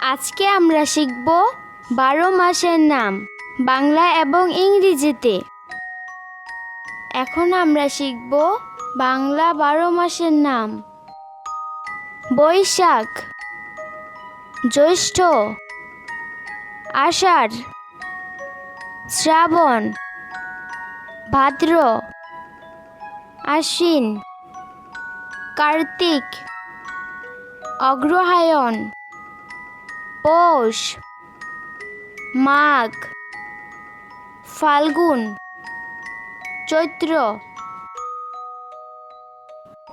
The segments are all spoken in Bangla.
আজকে আমরা শিখব বারো মাসের নাম, বাংলা এবং ইংরেজিতে। এখন আমরা শিখব বাংলা বারো মাসের নাম। বৈশাখ, জ্যৈষ্ঠ, আষাঢ়, শ্রাবণ, ভাদ্র, আশ্বিন, কার্তিক, অগ্রহায়ণ। পৌষ, মাঘ, ফাল্গুন, চৈত্র।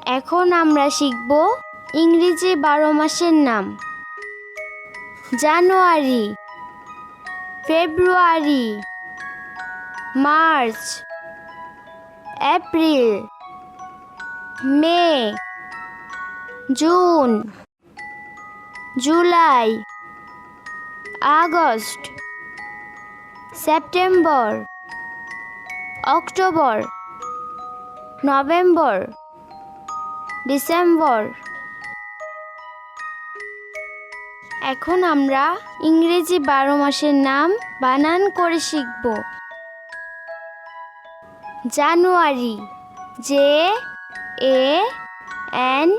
এখন আমরা শিখব ইংরেজি বারো মাসের নাম। January, February, March, April, May, June, July. August, September, October, November, December. এখন আমরা ইংরেজি বারো মাসের নাম বানান করে শিখব। January, J, A, N,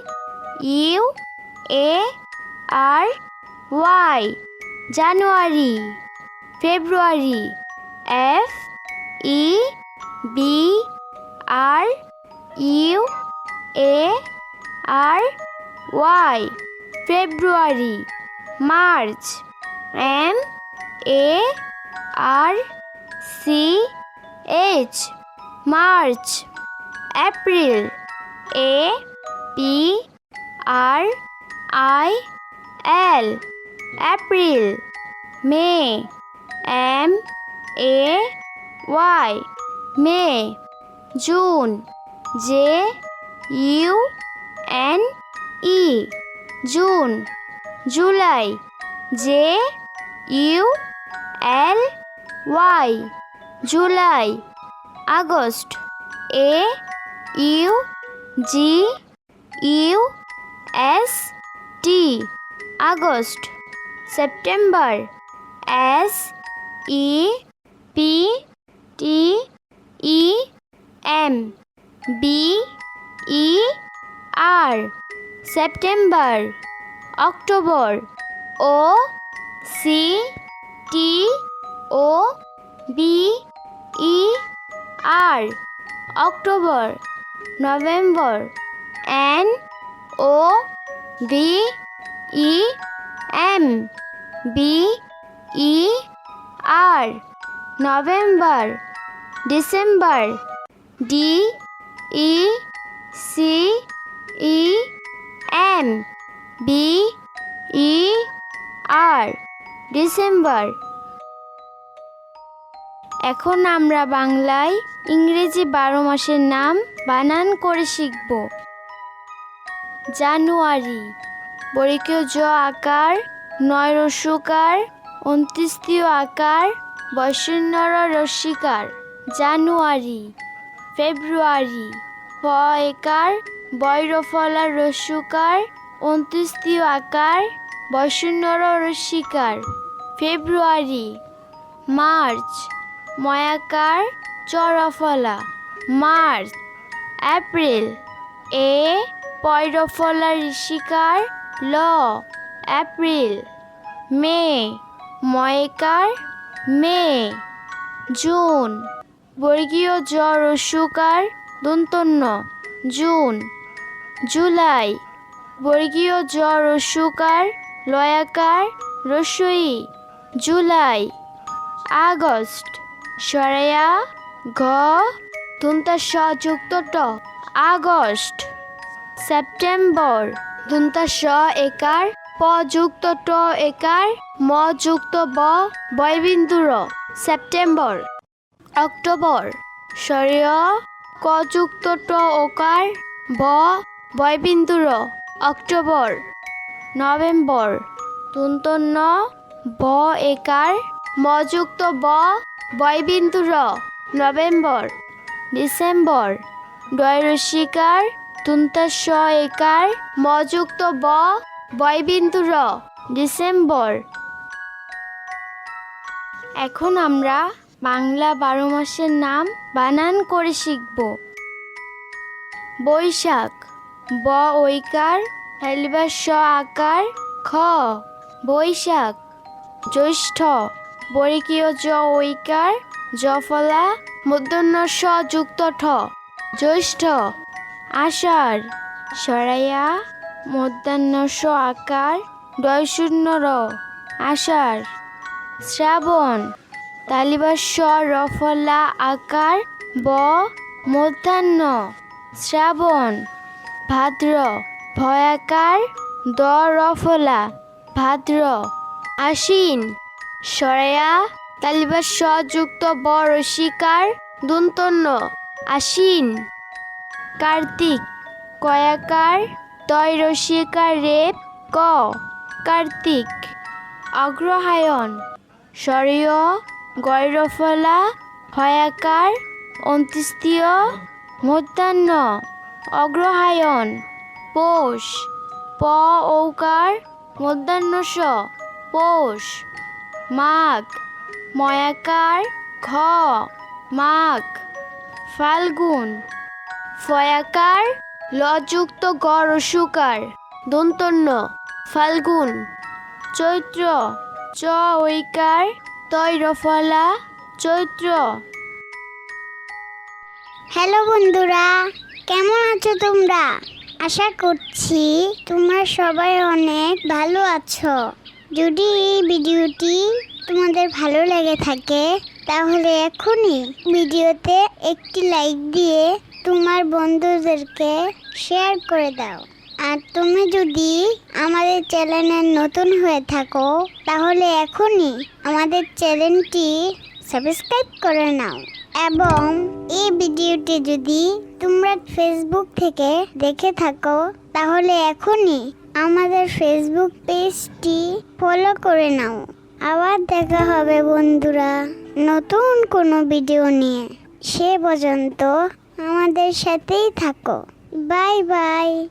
U, A, R, Y. January, February, F, E, B, R, U, A, R, Y, February, March, M, A, R, C, H, March, April, A, P, R, I, L April May M A Y May June J U N E June July J U L Y July August A U G U S T August September S E P T E M B E R September October O C T O B E R October November N O V E M, B, E, R, November, December, D, E, C, E, M, B, E, R, December. এখন আমরা বাংলায় ইংরেজি বারো মাসের নাম বানান করে শিখব। জানুয়ারি। বরিকীয় জ আকার নয় রস্যকার উনত্রিশতীয় আকার, বৈষ্ণর রস্যিকার জানুয়ারি, ফেব্রুয়ারি ফ একার বৈরফলা রস্যকার উনত্রিশতীয় আকার, বৈষ্ণর রস্যিকার ফেব্রুয়ারি, মার্চ, ময়াকার, চরফলা, মার্চ, এপ্রিল, এ পয়রফলা ঋষিকার ল, এপ্রিল, মে, ময়কার, মে, জুন, বর্গীয় জ রস্যকার দন্তন্য জুন, জুলাই, বর্গীয় জ রস্যকার লয়াকার রস্যই জুলাই, আগস্ট সরেয়া ঘ ধুন্তা স যুক্ত ট, আগস্ট, সেপ্টেম্বর ধুন্তা স একার প যুক্ত ট একার ম যুক্ত ব বয়বিন্দুর সেপ্টেম্বর অক্টোবর সরিয় ক যুক্ত ট ওকার ব বয়বিন্দুর অক্টোবর নভেম্বর তুন্তন্য ব একার মযুক্ত ব বয়বিন্দু বয়বিন্দুর নভেম্বর ডিসেম্বর ডয়রসিকার তুন্তাস একার মযুক্ত ব বয়বিন্দুর ডিসেম্বর। এখন আমরা বাংলা বারো মাসের নাম বানান করে শিখব। বৈশাখ, ব ঐকার হেলিবার স আকার, খ বৈশাখ, জ্যৈষ্ঠ বরিকীয় জ ঐকার জফলা মূর্ধন্য স যুক্ত ঠ, জ্যৈষ্ঠ আষাঢ়, সরাইয়া মধ্যাহ্ন আকার ডয় শূন্য র আষাঢ়, শ্রাবণ তালিবার স রফলা আকার, ব, মধ্যাহ্ন, শ্রাবণ, ভাদ্র, ভয়াকার, দ, রফলা, ভাদ্র, আশ্বিন সরায়া তালিবার স যুক্ত, ব রসিকার দন্তন্য, আশ্বিন। কার্তিক, কয়াকার তয় রেপ ক। কার্তিক, অগ্রহায়ণ সরীয় গৈরফলা, হয়াকার, অন্ত্যেষ্টিয়, মধ্যাহ্ন, অগ্রহায়ণ, পৌষ, প ঔকার মধ্যাহ্ন পৌষ, মাঘ, ময়াকার, ঘ, মাঘ, ফাল্গুন। ফয়াকার, লযুক্ত গ রসুকার দন্তন্য, ফাল্গুন, চৈত্র, চ ঐকার তয় রফলা চৈত্র। হ্যালো বন্ধুরা, কেমন আছো তোমরা? আশা করছি তোমরা সবাই অনেক ভালো আছো। যদি এই ভিডিওটি তোমাদের ভালো লেগে থাকে, তাহলে এখনই ভিডিওতে একটি লাইক দিয়ে তোমার বন্ধুদেরকে শেয়ার করে দাও। আর তুমি যদি আমাদের চ্যানেলে নতুন হয়ে থাকো, তাহলে এখনই আমাদের চ্যানেলটি সাবস্ক্রাইব করে নাও। এবং এই ভিডিওটি যদি তোমরা ফেসবুক থেকে দেখে থাকো, তাহলে এখনই আমাদের ফেসবুক পেজটি ফলো করে নাও। আবার দেখা হবে বন্ধুরা নতুন কোনো ভিডিও নিয়ে। সে পর্যন্ত আমাদের সাথেই থাকো। Bye bye.